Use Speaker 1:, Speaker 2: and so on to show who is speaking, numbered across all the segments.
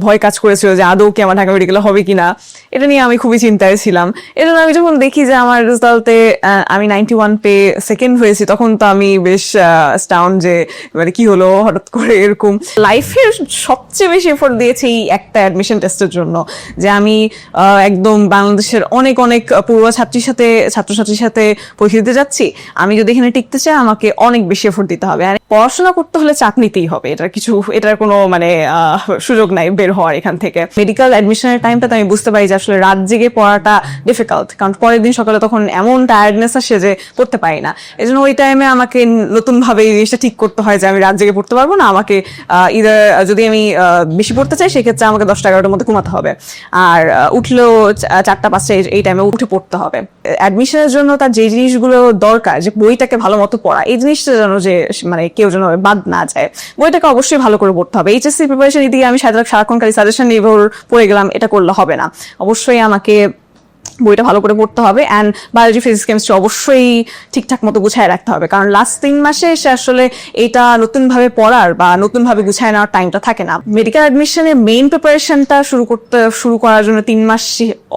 Speaker 1: ভয় কাজ করেছিল যে আদৌ কি আমার ঢাকা মেডিকেলে হবে কিনা, এটা নিয়ে আমি খুবই চিন্তায় ছিলাম। জন্য আমি যখন দেখি যে আমার রেজাল্টে আমি নাইনটি ওয়ান পে সেকেন্ড হয়েছি, তখন তো আমি বেশ স্টাউন যে মানে কি হলো, হঠাৎ করে এরকম। লাইফের সবচেয়ে বেশি এফোর্ট দিয়েছি এই একটা অ্যাডমিশন টেস্টের জন্য, যে আমি একদম বাংলাদেশের অনেক অনেক পূর্ব ছাত্রীর সাথে, ছাত্রছাত্রীর সাথে পরীক্ষা দিতে যাচ্ছি। আমি যদি এখানে টিকতে চাই, আমাকে অনেক বেশি এফোর্ট দিতে হবে। আর পড়াশোনা করতে হলে চাপ নিতেই হবে, এটার কিছু, এটার কোনো মানে সুযোগ নাই। বের হওয়ার এখান থেকে। মেডিকেল অ্যাডমিশনের টাইমটাতে আমি বুঝতে পারি যে আসলে রাত জেগে পড়াটা ডিফিকাল্ট কারণ পরের দিন সকালে তখন এমন টায়ার্ডনেস আসে যে পড়তে পারি না। এই জন্য ওই টাইমে আমাকে নতুন ভাবে এই জিনিসটা ঠিক করতে হয় যে আমি রাত জেগে পড়তে পারব না, আমাকে ইদার যদি আমি বেশি পড়তে চাই, সেক্ষেত্রে আমাকে দশটা এগারোটার মধ্যে ঘুমাতে হবে। আর উঠলেও চারটা, পাঁচটা এই- টাইমে উঠে পড়তে হবে। অ্যাডমিশনের জন্য তার যে জিনিসগুলো দরকার, যে বইটাকে ভালো মতো পড়া, এই জিনিসটা যেন যে মানে কেউ যেন বাদ না যায়, বইটাকে অবশ্যই ভালো করে পড়তে হবে। এইচএসসি প্রিপারেশন দিকে আমি সারা খালি সাজেশন নির্ভর ভোর পড়ে গেলাম এটা করলে হবে না। অবশ্যই আমাকে বইটা ভালো করে পড়তে হবে অ্যান্ড বায়োলজি ফিজিক্স কেমিস্ট্রি অবশ্যই ঠিকঠাক মতো গুছায় রাখতে হবে। কারণ লাস্ট তিন মাসে এসে আসলে এটা নতুনভাবে পড়ার বা নতুনভাবে গুছায় নেওয়ার টাইমটা থাকে না। মেডিকেল অ্যাডমিশনের মেইন প্রিপারেশনটা শুরু করতে, শুরু করার জন্য তিন মাস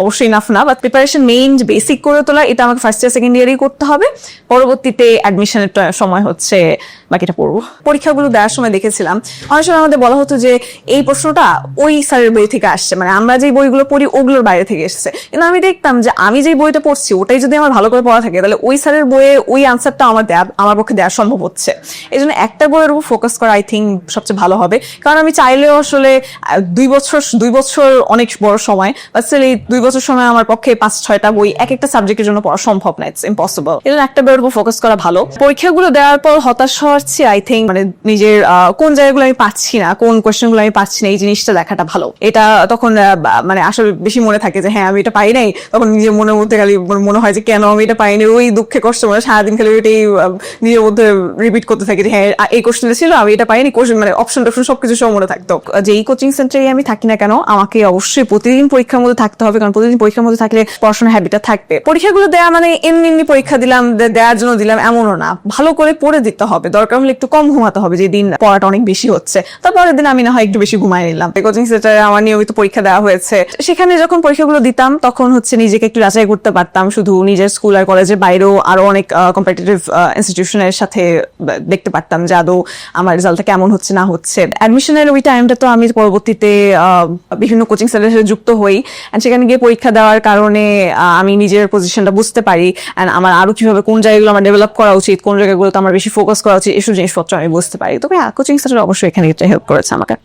Speaker 1: অবশ্যই নাফ না বাট প্রিপারেশন মেইন বেসিক করে তোলা, এটা আমাকে ফার্স্ট ইয়ার সেকেন্ড ইয়ারই করতে হবে। পরবর্তীতে অ্যাডমিশনের সময় হচ্ছে বাকিটা পড়ব। পরীক্ষাগুলো দেওয়ার সময় দেখেছিলাম। অনেক সময় আমাদের বলা হতো যে এই প্রশ্নটা ওই স্যারের বই থেকে আসছে মানে আমরা যে বইগুলো পড়ি ওগুলোর বাইরে থেকে এসেছে। কিন্তু আমি দেখতাম যে আমি যে বইটা পড়ছি, ওটাই যদি আমার ভালো করে পড়া থাকে, তাহলে ওই স্যারের বইয়ে ওই আনসারটা আমার দেয়া আমার পক্ষে দেওয়া সম্ভব হচ্ছে। এই জন্য একটা বইয়ের উপর ফোকাস করা আই থিঙ্ক সবচেয়ে ভালো হবে। কারণ আমি চাইলেও আসলে দুই বছর দুই বছর অনেক বড় সময় বাট এই দুই বছর সময় আমার পক্ষে পাঁচ ছয়টা বই এক একটা সাবজেক্টের জন্য পড়া সম্ভব না ইটস ইম্পসিবল এই জন্য একটা বইয়ের উপর ফোকাস করা ভালো। পরীক্ষাগুলো দেওয়ার পর হতাশ চেয়ে আই থিঙ্ক মানে নিজের কোন জায়গাগুলো আমি পাচ্ছি না, কোন কোয়েশ্চেনগুলো আমি পাচ্ছি না, এই জিনিসটা দেখাটা ভালো। এটা তখন মানে আসলে বেশি মনে থাকে যে হ্যাঁ আমি এটা পাই নাই তখন নিজের মনের মধ্যে খালি মনে হয় যে কেন আমি এটা পাইনি? ওই দুঃখে কষ্ট মানে সারাদিন খালি ওইটাই নিজের মধ্যে রিপিট করতে থাকি যে হ্যাঁ এই কোশ্চেনটা ছিল, আমি এটা পাইনি কোশ্চেন মানে অপশন টপশন সবকিছু সব মনে থাকতো। যে এই কোচিং সেন্টারে আমি থাকি না কেন, আমাকে অবশ্যই প্রতিদিন পরীক্ষার মধ্যে থাকতে হবে, কারণ প্রতিদিন পরীক্ষার মধ্যে থাকলে পড়াশোনার হ্যাবিটটা থাকবে। পরীক্ষাগুলো দেওয়া মানে এমনি এমনি পরীক্ষা দিলাম দেওয়ার জন্য দিলাম, এমনও না। ভালো করে পড়ে দিতে হবে। দরকার হলে একটু কম ঘুমাতে হবে, যে দিন পড়াটা অনেক বেশি হচ্ছে। তারপরের দিন আমি না হয় একটু বেশি ঘুমাই নিলাম। কোচিং সেন্টারে আমার নিয়মিত পরীক্ষা দেওয়া হয়েছে। সেখানে যখন পরীক্ষাগুলো দিতাম, তখন হচ্ছে নিজেকে একটু যাচাই করতে পারতাম। শুধু নিজের স্কুল আর কলেজের বাইরেও আরও অনেক কম্পিটিটিভ ইনস্টিটিউশনের সাথে দেখতে পারতাম যে আদৌ আমার রেজাল্টটা কেমন হচ্ছে, না হচ্ছে। অ্যাডমিশনের ওই টাইমটা তো আমি পরবর্তীতে বিভিন্ন কোচিং সেন্টারের সাথে যুক্ত হই। অ্যান্ড সেখানে গিয়ে পরীক্ষা দেওয়ার কারণে আমি নিজের পজিশনটা বুঝতে পারি। অ্যান্ড আমার আরও কীভাবে কোন জায়গাগুলো আমার ডেভেলপ করা উচিত, কোন জায়গাগুলোতে আমার বেশি ফোকাস করা উচিত, এসব জিনিসপত্র আমি বুঝতে পারি। তবে কোচিং সেন্টার অবশ্যই এখানে হেল্প করেছে আমাকে।